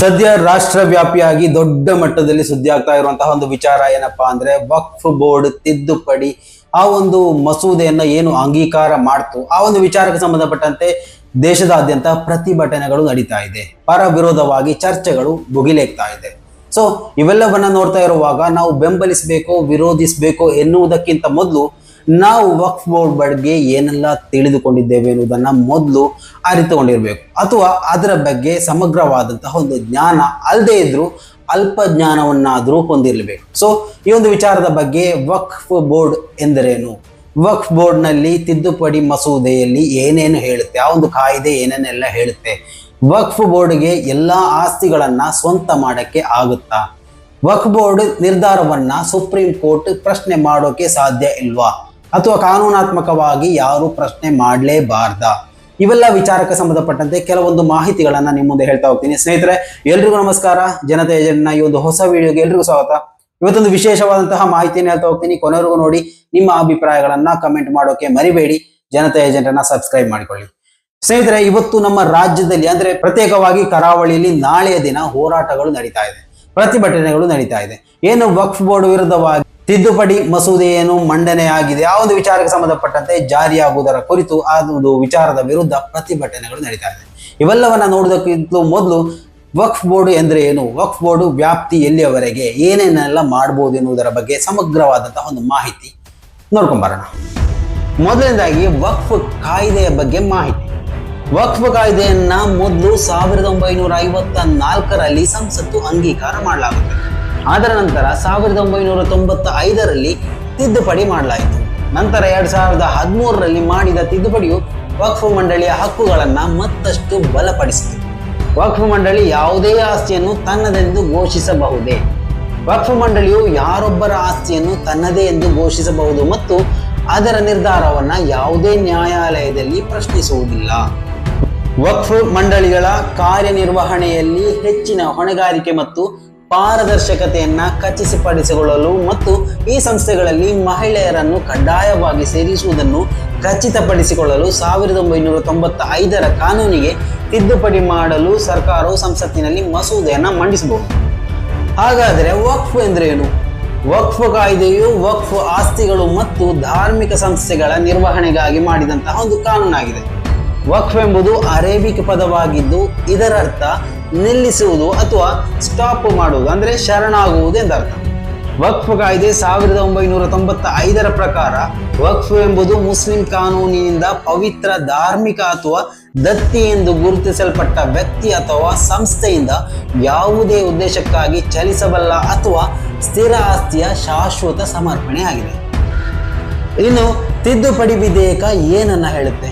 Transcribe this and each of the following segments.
ಸದ್ಯ ರಾಷ್ಟ್ರವ್ಯಾಪಿಯಾಗಿ ದೊಡ್ಡ ಮಟ್ಟದಲ್ಲಿ ಸುದ್ದಿ ಆಗ್ತಾ ಇರುವಂತಹ ಒಂದು ವಿಚಾರ ಏನಪ್ಪಾ ಅಂದ್ರೆ, ವಕ್ಫ್ ಬೋರ್ಡ್ ತಿದ್ದುಪಡಿ, ಆ ಒಂದು ಮಸೂದೆಯನ್ನ ಏನು ಅಂಗೀಕಾರ ಮಾಡ್ತು, ಆ ಒಂದು ವಿಚಾರಕ್ಕೆ ಸಂಬಂಧಪಟ್ಟಂತೆ ದೇಶದಾದ್ಯಂತ ಪ್ರತಿಭಟನೆಗಳು ನಡೀತಾ ಇದೆ ಪರ ವಿರೋಧವಾಗಿ ಚರ್ಚೆಗಳು ಭುಗಿಲೇಗ್ತಾ ಇದೆ. ಸೊ ಇವೆಲ್ಲವನ್ನ ನೋಡ್ತಾ ಇರುವಾಗ ನಾವು ಬೆಂಬಲಿಸಬೇಕು, ವಿರೋಧಿಸಬೇಕು ಎನ್ನುವುದಕ್ಕಿಂತ ಮೊದಲು ನಾವು ವಕ್ಫ್ ಬೋರ್ಡ್ ಬಗ್ಗೆ ಏನೆಲ್ಲ ತಿಳಿದುಕೊಂಡಿದ್ದೇವೆ ಎನ್ನುವುದನ್ನ ಮೊದಲು ಅರಿತುಕೊಂಡಿರಬೇಕು. ಅಥವಾ ಅದರ ಬಗ್ಗೆ ಸಮಗ್ರವಾದಂತಹ ಒಂದು ಜ್ಞಾನ ಅಲ್ಲದೆ ಇದ್ರೂ ಅಲ್ಪ ಜ್ಞಾನವನ್ನಾದರೂ ಹೊಂದಿರಬೇಕು. ಸೊ ಈ ಒಂದು ವಿಚಾರದ ಬಗ್ಗೆ ವಕ್ಫ್ ಬೋರ್ಡ್ ಎಂದರೇನು? ವಕ್ಫ್ ಬೋರ್ಡ್ನಲ್ಲಿ ತಿದ್ದುಪಡಿ ಮಸೂದೆಯಲ್ಲಿ ಏನೇನು ಹೇಳುತ್ತೆ? ಆ ಒಂದು ಕಾಯ್ದೆ ಏನೇನೆಲ್ಲ ಹೇಳುತ್ತೆ? ವಕ್ಫ್ ಬೋರ್ಡ್ಗೆ ಎಲ್ಲ ಆಸ್ತಿಗಳನ್ನ ಸ್ವಂತ ಮಾಡಕ್ಕೆ ಆಗುತ್ತಾ? ವಕ್ಫ್ ಬೋರ್ಡ್ ನಿರ್ಧಾರವನ್ನ ಸುಪ್ರೀಂ ಕೋರ್ಟ್ ಪ್ರಶ್ನೆ ಮಾಡೋಕೆ ಸಾಧ್ಯ ಇಲ್ವಾ? ಅಥವಾ ಕಾನೂನಾತ್ಮಕವಾಗಿ ಯಾರು ಪ್ರಶ್ನೆ ಮಾಡಲೇಬಾರ್ದ. ಇವೆಲ್ಲ ವಿಚಾರಕ್ಕೆ ಸಂಬಂಧಪಟ್ಟಂತೆ ಕೆಲವೊಂದು ಮಾಹಿತಿಗಳನ್ನ ನಿಮ್ಮ ಮುಂದೆ ಹೇಳ್ತಾ ಹೋಗ್ತೀನಿ. ಸ್ನೇಹಿತರೆ, ಎಲ್ರಿಗೂ ನಮಸ್ಕಾರ. ಜನತೆ ಏಜೆಂಟ್ನ ಈ ಒಂದು ಹೊಸ ವಿಡಿಯೋಗೆ ಎಲ್ರಿಗೂ ಸ್ವಾಗತ. ಇವತ್ತೊಂದು ವಿಶೇಷವಾದಂತಹ ಮಾಹಿತಿಯನ್ನು ಹೇಳ್ತಾ ಹೋಗ್ತೀನಿ. ಕೊನೆವರೆಗೂ ನೋಡಿ, ನಿಮ್ಮ ಅಭಿಪ್ರಾಯಗಳನ್ನ ಕಮೆಂಟ್ ಮಾಡೋಕೆ ಮರಿಬೇಡಿ. ಜನತೆ ಅನ್ನ ಸಬ್ಸ್ಕ್ರೈಬ್ ಮಾಡಿಕೊಳ್ಳಿ. ಸ್ನೇಹಿತರೆ, ಇವತ್ತು ನಮ್ಮ ರಾಜ್ಯದಲ್ಲಿ ಅಂದ್ರೆ ಪ್ರತ್ಯೇಕವಾಗಿ ಕರಾವಳಿಯಲ್ಲಿ ನಾಳೆಯ ದಿನ ಹೋರಾಟಗಳು ನಡೀತಾ ಇದೆ. ಪ್ರತಿಭಟನೆಗಳು ನಡೀತಾ ಇದೆ. ಏನು ವಕ್ಫ್ ಬೋರ್ಡ್ ವಿರುದ್ಧವಾಗಿ ತಿದ್ದುಪಡಿ ಮಸೂದೆ ಮಂಡನೆಯಾಗಿದೆ ಆ ಒಂದು ವಿಚಾರಕ್ಕೆ ಸಂಬಂಧಪಟ್ಟಂತೆ ಜಾರಿಯಾಗುವುದರ ಕುರಿತು ಆ ಒಂದು ವಿಚಾರದ ವಿರುದ್ಧ ಪ್ರತಿಭಟನೆಗಳು ನಡೀತಾ ಇದೆ. ಇವೆಲ್ಲವನ್ನ ನೋಡುವುದಕ್ಕಿಂತಲೂ ಮೊದಲು ವಕ್ಫ್ ಬೋರ್ಡ್ ಎಂದ್ರೆ ಏನು? ವಕ್ಫ್ ಬೋರ್ಡ್ ವ್ಯಾಪ್ತಿ ಎಲ್ಲಿಯವರೆಗೆ? ಏನೇನೆಲ್ಲ ಮಾಡಬಹುದು ಎನ್ನುವುದರ ಬಗ್ಗೆ ಸಮಗ್ರವಾದಂತಹ ಒಂದು ಮಾಹಿತಿ ನೋಡ್ಕೊಂಬರೋಣ ಮೊದಲನೇದಾಗಿ ವಕ್ಫ್ ಕಾಯ್ದೆಯ ಬಗ್ಗೆ ಮಾಹಿತಿ. ವಕ್ಫ್ ಕಾಯ್ದೆಯನ್ನ ಮೊದಲು ಸಾವಿರದ ಒಂಬೈನೂರ ಐವತ್ತ ನಾಲ್ಕರಲ್ಲಿ ಸಂಸತ್ತು ಅಂಗೀಕಾರ ಮಾಡಲಾಗುತ್ತೆ ಅದರ ನಂತರ ಸಾವಿರದ ಒಂಬೈನೂರ ತೊಂಬತ್ತ ಐದರಲ್ಲಿ ತಿದ್ದುಪಡಿ ಮಾಡಲಾಯಿತು. ನಂತರ ಎರಡ್ ಸಾವಿರದ ಹದಿಮೂರರಲ್ಲಿ ಮಾಡಿದ ತಿದ್ದುಪಡಿಯು ವಕ್ಫ್ ಮಂಡಳಿಯ ಹಕ್ಕುಗಳನ್ನು ಮತ್ತಷ್ಟು ಬಲಪಡಿಸಿತು. ವಕ್ಫ್ ಮಂಡಳಿ ಯಾವುದೇ ಆಸ್ತಿಯನ್ನು ತನ್ನದೆಂದು ಘೋಷಿಸಬಹುದೇ? ವಕ್ಫ್ ಮಂಡಳಿಯು ಯಾರೊಬ್ಬರ ಆಸ್ತಿಯನ್ನು ತನ್ನದೇ ಎಂದು ಘೋಷಿಸಬಹುದು ಮತ್ತು ಅದರ ನಿರ್ಧಾರವನ್ನು ಯಾವುದೇ ನ್ಯಾಯಾಲಯದಲ್ಲಿ ಪ್ರಶ್ನಿಸುವುದಿಲ್ಲ. ವಕ್ಫ್ ಮಂಡಳಿಗಳ ಕಾರ್ಯನಿರ್ವಹಣೆಯಲ್ಲಿ ಹೆಚ್ಚಿನ ಹೊಣೆಗಾರಿಕೆ ಮತ್ತು ಪಾರದರ್ಶಕತೆಯನ್ನ ಖಚಿತಪಡಿಸಿಕೊಳ್ಳಲು ಮತ್ತು ಈ ಸಂಸ್ಥೆಗಳಲ್ಲಿ ಮಹಿಳೆಯರನ್ನು ಕಡ್ಡಾಯವಾಗಿ ಸೇರಿಸುವುದನ್ನು ಖಚಿತಪಡಿಸಿಕೊಳ್ಳಲು ಸಾವಿರದ ಒಂಬೈನೂರ ತೊಂಬತ್ತ ಐದರ ಕಾನೂನಿಗೆ ತಿದ್ದುಪಡಿ ಮಾಡಲು ಸರ್ಕಾರವು ಸಂಸತ್ತಿನಲ್ಲಿ ಮಸೂದೆಯನ್ನು ಮಂಡಿಸಬಹುದು. ಹಾಗಾದರೆ ವಕ್ಫ್ ಎಂದ್ರೇನು? ವಕ್ಫ್ ಕಾಯ್ದೆಯು ವಕ್ಫ್ ಆಸ್ತಿಗಳು ಮತ್ತು ಧಾರ್ಮಿಕ ಸಂಸ್ಥೆಗಳ ನಿರ್ವಹಣೆಗಾಗಿ ಮಾಡಿದಂತಹ ಒಂದು ಕಾನೂನಾಗಿದೆ. ವಕ್ಫ್ ಎಂಬುದು ಅರೇಬಿಕ್ ಪದವಾಗಿದ್ದು, ಇದರರ್ಥ ನಿಲ್ಲಿಸುವುದು ಅಥವಾ ಸ್ಟಾಪ್ ಮಾಡುವುದು, ಅಂದರೆ ಶರಣಾಗುವುದು ಎಂದರ್ಥ ವಕ್ಫ್ ಕಾಯ್ದೆ ಸಾವಿರದ ಒಂಬೈನೂರ ತೊಂಬತ್ತ ಐದರ ಪ್ರಕಾರ ವಕ್ಫ್ ಎಂಬುದು ಮುಸ್ಲಿಂ ಕಾನೂನಿನಿಂದ ಪವಿತ್ರ, ಧಾರ್ಮಿಕ ಅಥವಾ ದತ್ತಿ ಎಂದು ಗುರುತಿಸಲ್ಪಟ್ಟ ವ್ಯಕ್ತಿ ಅಥವಾ ಸಂಸ್ಥೆಯಿಂದ ಯಾವುದೇ ಉದ್ದೇಶಕ್ಕಾಗಿ ಚಲಿಸಬಲ್ಲ ಅಥವಾ ಸ್ಥಿರ ಆಸ್ತಿಯ ಶಾಶ್ವತ ಸಮರ್ಪಣೆ ಆಗಿದೆ ಇನ್ನು ತಿದ್ದುಪಡಿ ವಿಧೇಯಕ ಏನನ್ನ ಹೇಳುತ್ತೆ?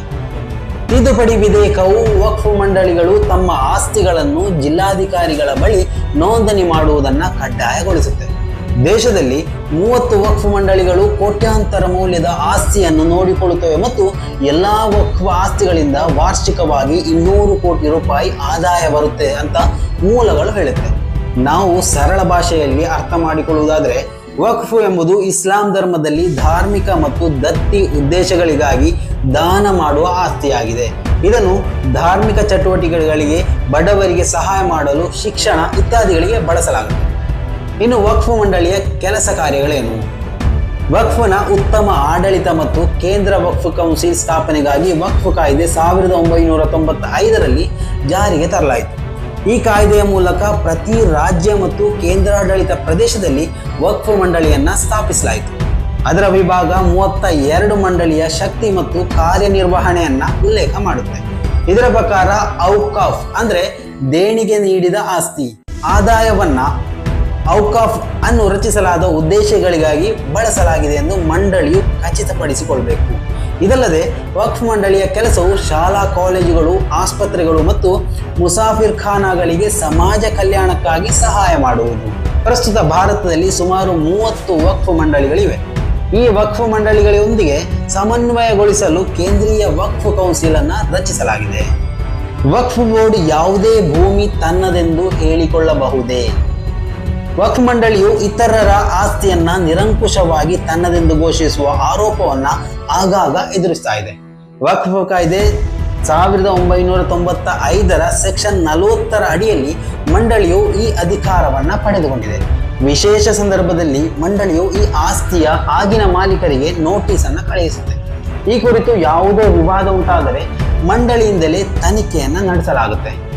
ತಿದ್ದುಪಡಿ ವಿಧೇಯಕವು ವಕ್ಫ್ ಮಂಡಳಿಗಳು ತಮ್ಮ ಆಸ್ತಿಗಳನ್ನು ಜಿಲ್ಲಾಧಿಕಾರಿಗಳ ಬಳಿ ನೋಂದಣಿ ಮಾಡುವುದನ್ನು ಕಡ್ಡಾಯಗೊಳಿಸುತ್ತೆ. ದೇಶದಲ್ಲಿ ಮೂವತ್ತು ವಕ್ಫ್ ಮಂಡಳಿಗಳು ಕೋಟ್ಯಾಂತರ ಮೌಲ್ಯದ ಆಸ್ತಿಯನ್ನು ನೋಡಿಕೊಳ್ಳುತ್ತವೆ ಮತ್ತು ಎಲ್ಲ ವಕ್ಫ್ ಆಸ್ತಿಗಳಿಂದ ವಾರ್ಷಿಕವಾಗಿ ಇನ್ನೂರು ಕೋಟಿ ರೂಪಾಯಿ ಆದಾಯ ಬರುತ್ತೆ ಅಂತ ಮೂಲಗಳು ಹೇಳುತ್ತೆ. ನಾವು ಸರಳ ಭಾಷೆಯಲ್ಲಿ ಅರ್ಥ ಮಾಡಿಕೊಳ್ಳುವುದಾದ್ರೆ ವಕ್ಫ್ ಎಂಬುದು ಇಸ್ಲಾಂ ಧರ್ಮದಲ್ಲಿ ಧಾರ್ಮಿಕ ಮತ್ತು ದತ್ತಿ ಉದ್ದೇಶಗಳಿಗಾಗಿ ದಾನ ಮಾಡುವ ಆಸ್ತಿಯಾಗಿದೆ. ಇದನ್ನು ಧಾರ್ಮಿಕ ಚಟುವಟಿಕೆಗಳಿಗೆ, ಬಡವರಿಗೆ ಸಹಾಯ ಮಾಡಲು ಶಿಕ್ಷಣ ಇತ್ಯಾದಿಗಳಿಗೆ ಬಳಸಲಾಗುತ್ತದೆ. ಇನ್ನು ವಕ್ಫ್ ಮಂಡಳಿಯ ಕೆಲಸ ಕಾರ್ಯಗಳೇನು? ವಕ್ಫ್ನ ಉತ್ತಮ ಆಡಳಿತ ಮತ್ತು ಕೇಂದ್ರ ವಕ್ಫ್ ಕೌನ್ಸಿಲ್ ಸ್ಥಾಪನೆಗಾಗಿ ವಕ್ಫ್ ಕಾಯ್ದೆ ಸಾವಿರದ ಒಂಬೈನೂರ ತೊಂಬತ್ತೈದರಲ್ಲಿ ಜಾರಿಗೆ ತರಲಾಯಿತು. ಈ ಕಾಯ್ದೆಯ ಮೂಲಕ ಪ್ರತಿ ರಾಜ್ಯ ಮತ್ತು ಕೇಂದ್ರಾಡಳಿತ ಪ್ರದೇಶದಲ್ಲಿ ವಕ್ಫ್ ಮಂಡಳಿಯನ್ನ ಸ್ಥಾಪಿಸಲಾಯಿತು. ಅದರ ವಿಭಾಗ ಮೂವತ್ತ ಎರಡು ಮಂಡಳಿಯ ಶಕ್ತಿ ಮತ್ತು ಕಾರ್ಯನಿರ್ವಹಣೆಯನ್ನ ಉಲ್ಲೇಖ ಮಾಡುತ್ತೆ. ಇದರ ಪ್ರಕಾರ ಔಕಾಫ್ ಅಂದ್ರೆ ದೇಣಿಗೆ ನೀಡಿದ ಆಸ್ತಿ. ಆದಾಯವನ್ನ ಔಕಾಫ್ ಅನ್ನು ರಚಿಸಲಾದ ಉದ್ದೇಶಗಳಿಗಾಗಿ ಬಳಸಲಾಗಿದೆ ಎಂದು ಮಂಡಳಿಯು ಖಚಿತಪಡಿಸಿಕೊಳ್ಬೇಕು. ಇದಲ್ಲದೆ ವಕ್ಫ್ ಮಂಡಳಿಯ ಕೆಲಸವು ಶಾಲಾ ಕಾಲೇಜುಗಳು, ಆಸ್ಪತ್ರೆಗಳು ಮತ್ತು ಮುಸಾಫಿರ್ ಖಾನಾಗಳಿಗೆ ಸಮಾಜ ಕಲ್ಯಾಣಕ್ಕಾಗಿ ಸಹಾಯ ಮಾಡುವುದು. ಪ್ರಸ್ತುತ ಭಾರತದಲ್ಲಿ ಸುಮಾರು ಮೂವತ್ತು ವಕ್ಫ್ ಮಂಡಳಿಗಳಿವೆ. ಈ ವಕ್ಫ್ ಮಂಡಳಿಗಳೊಂದಿಗೆ ಸಮನ್ವಯಗೊಳಿಸಲು ಕೇಂದ್ರೀಯ ವಕ್ಫ್ ಕೌನ್ಸಿಲ್ ಅನ್ನ ರಚಿಸಲಾಗಿದೆ. ವಕ್ಫ್ ಬೋರ್ಡ್ ಯಾವುದೇ ಭೂಮಿ ತನ್ನದೆಂದು ಹೇಳಿಕೊಳ್ಳಬಹುದೇ? ವಕ್ಫ್ ಮಂಡಳಿಯು ಇತರರ ಆಸ್ತಿಯನ್ನ ನಿರಂಕುಶವಾಗಿ ತನ್ನದೆಂದು ಘೋಷಿಸುವ ಆರೋಪವನ್ನ ಆಗಾಗ ಎದುರಿಸ್ತಾ ಇದೆ. ವಕ್ಫ್ ಕಾಯ್ದೆ ಸಾವಿರದ ಒಂಬೈನೂರ ತೊಂಬತ್ತ ಐದರ ಸೆಕ್ಷನ್ ನಲವತ್ತರ ಅಡಿಯಲ್ಲಿ ಮಂಡಳಿಯು ಈ ಅಧಿಕಾರವನ್ನ ಪಡೆದುಕೊಂಡಿದೆ. ವಿಶೇಷ ಸಂದರ್ಭದಲ್ಲಿ ಮಂಡಳಿಯು ಈ ಆಸ್ತಿಯ ಆಗಿನ ಮಾಲೀಕರಿಗೆ ನೋಟಿಸ್ ಅನ್ನು ಕಳುಹಿಸುತ್ತೆ. ಈ ಕುರಿತು ಯಾವುದೇ ವಿವಾದ ಉಂಟಾದರೆ ಮಂಡಳಿಯಿಂದಲೇ ತನಿಖೆಯನ್ನ ನಡೆಸಲಾಗುತ್ತೆ.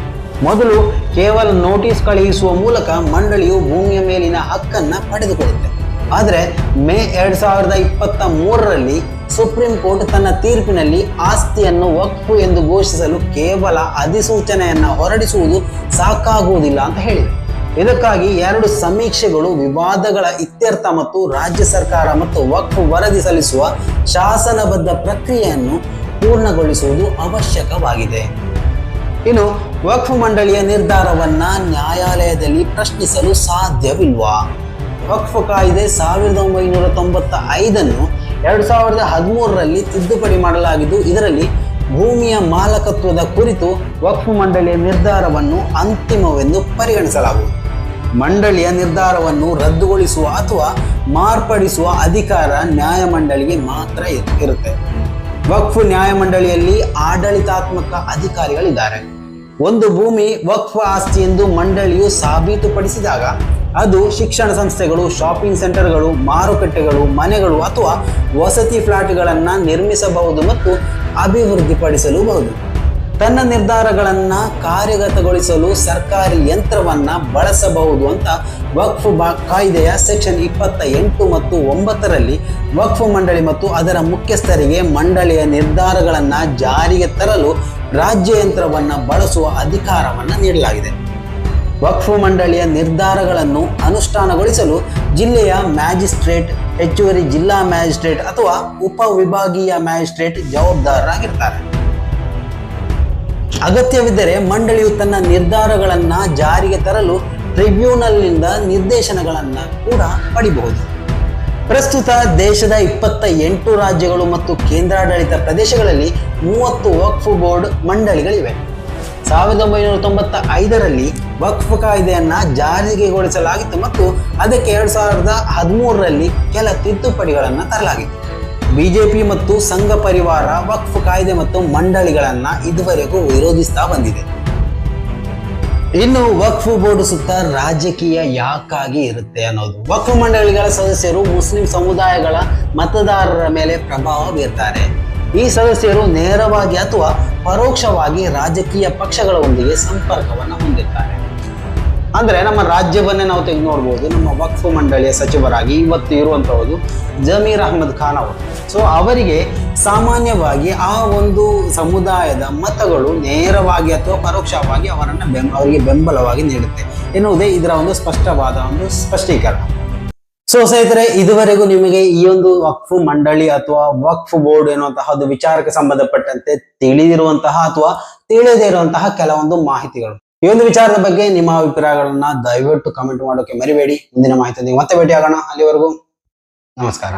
ಮೊದಲು ಕೇವಲ ನೋಟಿಸ್ ಕಳುಹಿಸುವ ಮೂಲಕ ಮಂಡಳಿಯು ಭೂಮಿಯ ಮೇಲಿನ ಹಕ್ಕನ್ನು ಪಡೆದುಕೊಳ್ಳುತ್ತೆ. ಆದರೆ ಮೇ ಎರಡು ಸಾವಿರದ ಇಪ್ಪತ್ತ ಮೂರರಲ್ಲಿ ಸುಪ್ರೀಂ ಕೋರ್ಟ್ ತನ್ನ ತೀರ್ಪಿನಲ್ಲಿ ಆಸ್ತಿಯನ್ನು ವಕ್ಫು ಎಂದು ಘೋಷಿಸಲು ಕೇವಲ ಅಧಿಸೂಚನೆಯನ್ನು ಹೊರಡಿಸುವುದು ಸಾಕಾಗುವುದಿಲ್ಲ ಅಂತ ಹೇಳಿದೆ. ಇದಕ್ಕಾಗಿ ಎರಡು ಸಮೀಕ್ಷೆಗಳು, ವಿವಾದಗಳ ಇತ್ಯರ್ಥ ಮತ್ತು ರಾಜ್ಯ ಸರ್ಕಾರ ಮತ್ತು ವಕ್ಫ್ ವರದಿ ಸಲ್ಲಿಸುವ ಶಾಸನಬದ್ಧ ಪ್ರಕ್ರಿಯೆಯನ್ನು ಪೂರ್ಣಗೊಳಿಸುವುದು ಅವಶ್ಯಕವಾಗಿದೆ. ಇನ್ನು ವಕ್ಫ್ ಮಂಡಳಿಯ ನಿರ್ಧಾರವನ್ನ ನ್ಯಾಯಾಲಯದಲ್ಲಿ ಪ್ರಶ್ನಿಸಲು ಸಾಧ್ಯವಿಲ್ವಾ? ವಕ್ಫ್ ಕಾಯ್ದೆ ಸಾವಿರದ ಒಂಬೈನೂರ ತೊಂಬತ್ತ ಐದನ್ನು ಎರಡು ಸಾವಿರದ ಹದಿಮೂರರಲ್ಲಿ ತಿದ್ದುಪಡಿ ಮಾಡಲಾಗಿದ್ದು, ಇದರಲ್ಲಿ ಭೂಮಿಯ ಮಾಲಕತ್ವದ ಕುರಿತು ವಕ್ಫ್ ಮಂಡಳಿಯ ನಿರ್ಧಾರವನ್ನು ಅಂತಿಮವೆಂದು ಪರಿಗಣಿಸಲಾಗುವುದು. ಮಂಡಳಿಯ ನಿರ್ಧಾರವನ್ನು ರದ್ದುಗೊಳಿಸುವ ಅಥವಾ ಮಾರ್ಪಡಿಸುವ ಅಧಿಕಾರ ನ್ಯಾಯಮಂಡಳಿಗೆ ಮಾತ್ರ ಇರ್- ಇರುತ್ತೆ ವಕ್ಫ್ ನ್ಯಾಯಮಂಡಳಿಯಲ್ಲಿ ಆಡಳಿತಾತ್ಮಕ ಅಧಿಕಾರಿಗಳಿದ್ದಾರೆ. ಒಂದು ಭೂಮಿ ವಕ್ಫ್ ಆಸ್ತಿ ಎಂದು ಮಂಡಳಿಯು ಸಾಬೀತುಪಡಿಸಿದಾಗ, ಅದು ಶಿಕ್ಷಣ ಸಂಸ್ಥೆಗಳು, ಶಾಪಿಂಗ್ ಸೆಂಟರ್ಗಳು, ಮಾರುಕಟ್ಟೆಗಳು, ಮನೆಗಳು ಅಥವಾ ವಸತಿ ಫ್ಲಾಟ್ಗಳನ್ನು ನಿರ್ಮಿಸಬಹುದು ಮತ್ತು ಅಭಿವೃದ್ಧಿಪಡಿಸಲೂಬಹುದು. ತನ್ನ ನಿರ್ಧಾರಗಳನ್ನು ಕಾರ್ಯಗತಗೊಳಿಸಲು ಸರ್ಕಾರಿ ಯಂತ್ರವನ್ನು ಬಳಸಬಹುದು ಅಂತ ವಕ್ಫ್ ಬಾ- ಕಾಯ್ದೆಯ ಸೆಕ್ಷನ್ ಇಪ್ಪತ್ತ ಎಂಟು ಮತ್ತು ಒಂಬತ್ತರಲ್ಲಿ ವಕ್ಫ್ ಮಂಡಳಿ ಮತ್ತು ಅದರ ಮುಖ್ಯಸ್ಥರಿಗೆ ಮಂಡಳಿಯ ನಿರ್ಧಾರಗಳನ್ನು ಜಾರಿಗೆ ತರಲು ರಾಜ್ಯ ಯಂತ್ರವನ್ನು ಬಳಸುವ ಅಧಿಕಾರವನ್ನು ನೀಡಲಾಗಿದೆ. ವಕ್ಫ್ ಮಂಡಳಿಯ ನಿರ್ಧಾರಗಳನ್ನು ಅನುಷ್ಠಾನಗೊಳಿಸಲು ಜಿಲ್ಲೆಯ ಮ್ಯಾಜಿಸ್ಟ್ರೇಟ್, ಹೆಚ್ಚುವರಿ ಜಿಲ್ಲಾ ಮ್ಯಾಜಿಸ್ಟ್ರೇಟ್ ಅಥವಾ ಉಪವಿಭಾಗೀಯ ಮ್ಯಾಜಿಸ್ಟ್ರೇಟ್ ಜವಾಬ್ದಾರರಾಗಿರ್ತಾರೆ. ಅಗತ್ಯವಿದ್ದರೆ ಮಂಡಳಿಯು ತನ್ನ ನಿರ್ಧಾರಗಳನ್ನು ಜಾರಿಗೆ ತರಲು ಟ್ರಿಬ್ಯೂನಲ್ನಿಂದ ನಿರ್ದೇಶನಗಳನ್ನು ಕೂಡ ಪಡಿಬಹುದು. ಪ್ರಸ್ತುತ ದೇಶದ ಇಪ್ಪತ್ತ ಎಂಟು ರಾಜ್ಯಗಳು ಮತ್ತು ಕೇಂದ್ರಾಡಳಿತ ಪ್ರದೇಶಗಳಲ್ಲಿ ಮೂವತ್ತು ವಕ್ಫ್ ಬೋರ್ಡ್ ಮಂಡಳಿಗಳಿವೆ. ಸಾವಿರದ ಒಂಬೈನೂರ ತೊಂಬತ್ತ ಐದರಲ್ಲಿ ವಕ್ಫ್ ಕಾಯ್ದೆಯನ್ನು ಜಾರಿಗೆಗೊಳಿಸಲಾಗಿತ್ತು ಮತ್ತು ಅದಕ್ಕೆ ಎರಡು ಸಾವಿರದ ಹದಿಮೂರರಲ್ಲಿ ಕೆಲ ತಿದ್ದುಪಡಿಗಳನ್ನು ತರಲಾಗಿತ್ತು. ಬಿಜೆಪಿ ಮತ್ತು ಸಂಘ ಪರಿವಾರ, ವಕ್ಫ್ ಕಾಯ್ದೆ ಮತ್ತು ಮಂಡಳಿಗಳನ್ನ ಇದುವರೆಗೂ ವಿರೋಧಿಸ್ತಾ ಬಂದಿದೆ. ಇನ್ನು ವಕ್ಫ್ ಬೋರ್ಡ್ ಸುತ್ತ ರಾಜಕೀಯ ಯಾಕಾಗಿ ಇರುತ್ತೆ ಅನ್ನೋದು. ವಕ್ಫ್ ಮಂಡಳಿಗಳ ಸದಸ್ಯರು ಮುಸ್ಲಿಂ ಸಮುದಾಯಗಳ ಮತದಾರರ ಮೇಲೆ ಪ್ರಭಾವ ಬೀರ್ತಾರೆ. ಈ ಸದಸ್ಯರು ನೇರವಾಗಿ ಅಥವಾ ಪರೋಕ್ಷವಾಗಿ ರಾಜಕೀಯ ಪಕ್ಷಗಳೊಂದಿಗೆ ಸಂಪರ್ಕವನ್ನು ಹೊಂದಿರ್ತಾರೆ. ಅಂದ್ರೆ ನಮ್ಮ ರಾಜ್ಯವನ್ನೇ ನಾವು ತೆಗೆದು ನೋಡ್ಬೋದು. ನಮ್ಮ ವಕ್ಫ್ ಮಂಡಳಿಯ ಸಚಿವರಾಗಿ ಇವತ್ತು ಇರುವಂತಹದ್ದು ಜಮೀರ್ ಅಹಮದ್ ಖಾನ್ ಅವರು. ಸೊ ಅವರಿಗೆ ಸಾಮಾನ್ಯವಾಗಿ ಆ ಒಂದು ಸಮುದಾಯದ ಮತಗಳು ನೇರವಾಗಿ ಅಥವಾ ಪರೋಕ್ಷವಾಗಿ ಅವರನ್ನ ಬೆಂ, ಅವರಿಗೆ ಬೆಂಬಲವಾಗಿ ನೀಡುತ್ತೆ ಎನ್ನುವುದೇ ಇದರ ಒಂದು ಸ್ಪಷ್ಟವಾದ ಒಂದು ಸ್ಪಷ್ಟೀಕರಣ. ಸೊ ಸ್ನೇಹಿತರೆ, ಇದುವರೆಗೂ ನಿಮಗೆ ಈ ಒಂದು ವಕ್ಫ್ ಮಂಡಳಿ ಅಥವಾ ವಕ್ಫ್ ಬೋರ್ಡ್ ಎನ್ನುವಂತಹ ಒಂದು ವಿಚಾರಕ್ಕೆ ಸಂಬಂಧಪಟ್ಟಂತೆ ತಿಳಿದಿರುವಂತಹ ಅಥವಾ ತಿಳಿದೇ ಇರುವಂತಹ ಕೆಲವೊಂದು ಮಾಹಿತಿಗಳು. ಈ ಒಂದು ವಿಚಾರದ ಬಗ್ಗೆ ನಿಮ್ಮ ಅಭಿಪ್ರಾಯಗಳನ್ನ ದಯವಿಟ್ಟು ಕಮೆಂಟ್ ಮಾಡೋಕೆ ಮರಿಬೇಡಿ. ಮುಂದಿನ ಮಾಹಿತಿ ಮತ್ತೆ ಭೇಟಿ ಆಗೋಣ ಅಲ್ಲಿವರೆಗೂ ನಮಸ್ಕಾರ.